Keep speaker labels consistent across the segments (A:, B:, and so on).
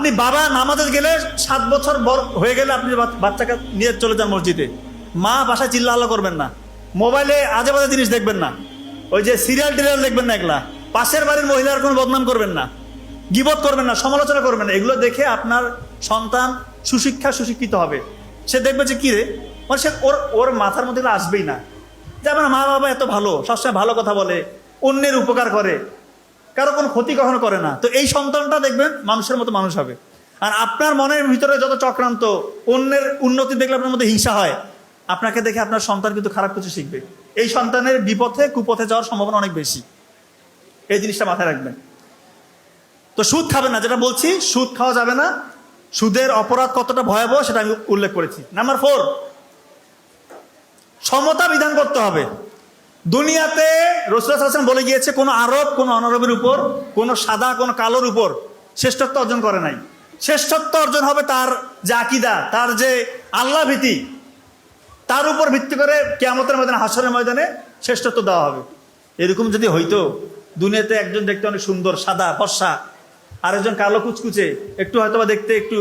A: আপনি বাবা নামাজে গেলে সাত বছর বড় হয়ে গেলে আপনি বাচ্চাকে নিয়ে চলে যান মসজিদে। মা বাসায় চিল্লা করবেন না। মোবাইলে আজে বাজে জিনিস দেখবেন না। ওই যে সিরিয়াল টিরিয়াল দেখবেন না এগুলা। পাশের বাড়ির মহিলার কোনো বদনাম করবেন না। গিবত করবেন না, সমালোচনা করবেন না। এগুলো দেখে আপনার সন্তান সুশিক্ষা সুশিক্ষিত হবে। সে দেখবে যে কি রে? মানে সে ওর ওর মাথার মধ্যে আসবেই না। যে আমার মা বাবা এত ভালো, সবসময় ভালো কথা বলে, অন্যের উপকার করে। কারও কোনো ক্ষতি কখনো করে না। তো এই সন্তানটা দেখবেন মানুষের মতো মানুষ হবে। আর আপনার মনের ভিতরে যত চক্রান্ত, অন্যের উন্নতি দেখলে আপনার মধ্যে হিংসা হয়। আপনাকে দেখে আপনার সন্তান কিন্তু খারাপ কিছু শিখবে। এই সন্তানের বিপথে, কুপথে যাওয়ার সম্ভাবনা অনেক বেশি। এই জিনিসটা মাথায় রাখবেন। তো সুদ খাবে না, যেটা বলছি, সুদ খাওয়া যাবে না। সুদের অপরাধ কতটা ভয়াবহ সেটা আমি উল্লেখ করেছি। নাম্বার ফোর সমতা বিধান করতে হবে। দুনিয়াতে রসুল হাসান বলে গিয়েছে, কোনো আরব, কোনো অনারবের উপর, কোনো সাদা, কোনো কালোর উপর শ্রেষ্ঠত্ব অর্জন করে নাই। শ্রেষ্ঠত্ব অর্জন হবে তার যে আকিদা, তার যে আল্লাহ ভীতি, তার উপর ভিত্তি করে কেয়ামতের ময়দানে হাসরের ময়দানে শ্রেষ্ঠত্ব দেওয়া হবে। এরকম যদি হইতো, দুনিয়াতে একজন দেখতে অনেক সুন্দর, সাদা, ফর্সা আর একজন কালো কুচকুচে, একটু হয়তোবা দেখতে একটু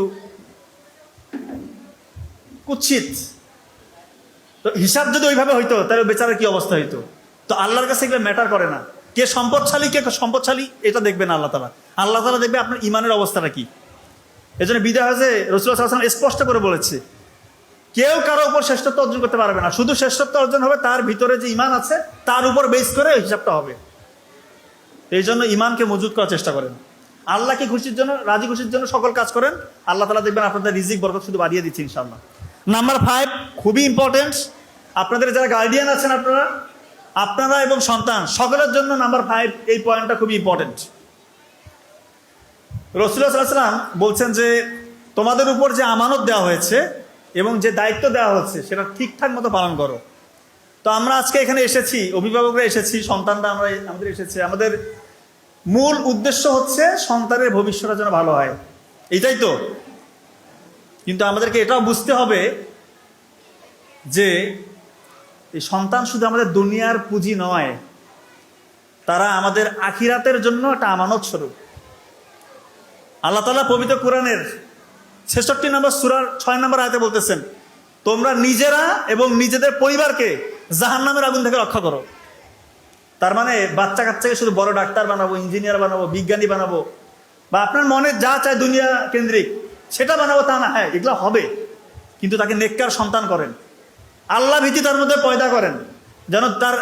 A: কুৎসিত তো হিসাব যদি ওইভাবে হইতো, তাহলে বেচারা কি অবস্থা হইতো? তো আল্লাহর কাছে এগুলো ম্যাটার করে না। কে সম্পদশালী কে সম্পদশালী, এটা দেখবে না আল্লাহ তালা আল্লাহ তালা দেখবে আপনার ইমানের অবস্থাটা কি। এই জন্য বিদায় হয়েছে রসুল স্পষ্ট করে বলেছে, কেউ কারও উপর শ্রেষ্ঠত্ব অর্জন করতে পারবে না। শুধু শ্রেষ্ঠত্ব অর্জন হবে, তার ভিতরে যে ইমান আছে, তার উপর বেস করে হিসাবটা হবে। এই জন্য ইমানকে মজুদ করার চেষ্টা করেন। আল্লাহকে খুশির জন্য, রাজি খুশির জন্য সকল কাজ করেন। আল্লাহ তালা দেখবেন আপনাদের রিজিক, বরকত শুধু বাড়িয়ে দিচ্ছে ইনশাল্লাহ নাম্বার ফাইভ খুবই ইম্পর্টেন্ট আপনাদের যারা গার্ডিয়ান আছেন আপনারা আপনারা এবং সন্তান, সকলের জন্য নাম্বার ফাইভ এই পয়েন্টটা খুবই ইম্পর্টেন্ট রসুল্লাহ সাল্লাম বলছেন যে, তোমাদের উপর যে আমানত দেওয়া হয়েছে এবং যে দায়িত্ব দেওয়া হচ্ছে, সেটা ঠিকঠাক মতো পালন করো। তো আমরা আজকে এখানে এসেছি, অভিভাবকরা এসেছি, সন্তানরা আমরা আমাদের এসেছে। আমাদের মূল উদ্দেশ্য হচ্ছে সন্তানের ভবিষ্যৎটা যেন ভালো হয়। এটাই তো। কিন্তু আমাদেরকে এটাও বুঝতে হবে যে এই সন্তান শুধু আমাদের দুনিয়ার পুঁজি নয়, তারা আমাদের আখিরাতের জন্য একটা আমানত স্বরূপ। আল্লাহ তালা পবিত্র কোরআনের ছেষট্টি নম্বর সুরার ছয় নম্বর আয়তে বলতেছেন, তোমরা নিজেরা এবং নিজেদের পরিবারকে জাহান নামের আগুন থেকে রক্ষা করো। তার মানে বাচ্চা কাচ্চাকে শুধু বড় ডাক্তার বানাবো, ইঞ্জিনিয়ার বানাবো, বিজ্ঞানী বানাবো বা আপনার মনে যা চায় দুনিয়া কেন্দ্রিক সেটা বানাবো তা না হ্যাঁ এগুলো হবে। কিন্তু তাকে নেককার সন্তান করেন। আল্লাহ ভীতি তার মধ্যে পয়দা করেন, যেন তার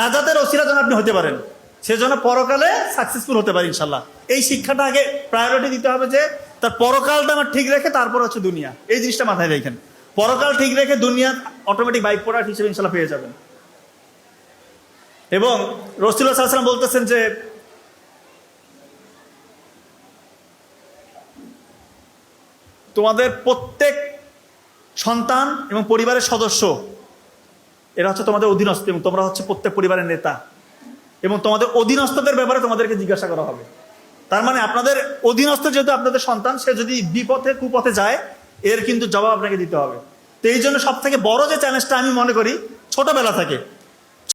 A: নাজাতের অসিরা যেন আপনি হতে পারেন। সে যেন পরকালে সাকসেসফুল হতে পারে ইনশাল্লাহ এই শিক্ষাটা আগে প্রায়োরিটি দিতে হবে যে, তার পরকালটা আমার ঠিক রেখে তারপর হচ্ছে দুনিয়া। এই জিনিসটা মাথায় রেখেন। পরকাল ঠিক রেখে দুনিয়া অটোমেটিক বাইক প্রোডাক্ট হিসেবে ইনশাল্লাহ পেয়ে যাবেন। এবং রসুল্লাহ সাল্লাম বলতেছেন যে তোমাদের প্রত্যেক সন্তান এবং পরিবারের সদস্য, এরা হচ্ছে তোমাদের অধীনস্থ এবং তোমরা হচ্ছে প্রত্যেক পরিবারের নেতা। এবং তোমাদের অধীনস্থদের ব্যাপারে তোমাদেরকে জিজ্ঞাসা করা হবে। তার মানে আপনাদের অধীনস্থ যেহেতু আপনাদের সন্তান, সে যদি বিপথে কুপথে যায়, এর কিন্তু জবাব আপনাকে দিতে হবে। তো এই জন্য সব থেকে বড় যে চ্যালেঞ্জটা আমি মনে করি, ছোটবেলা থেকে।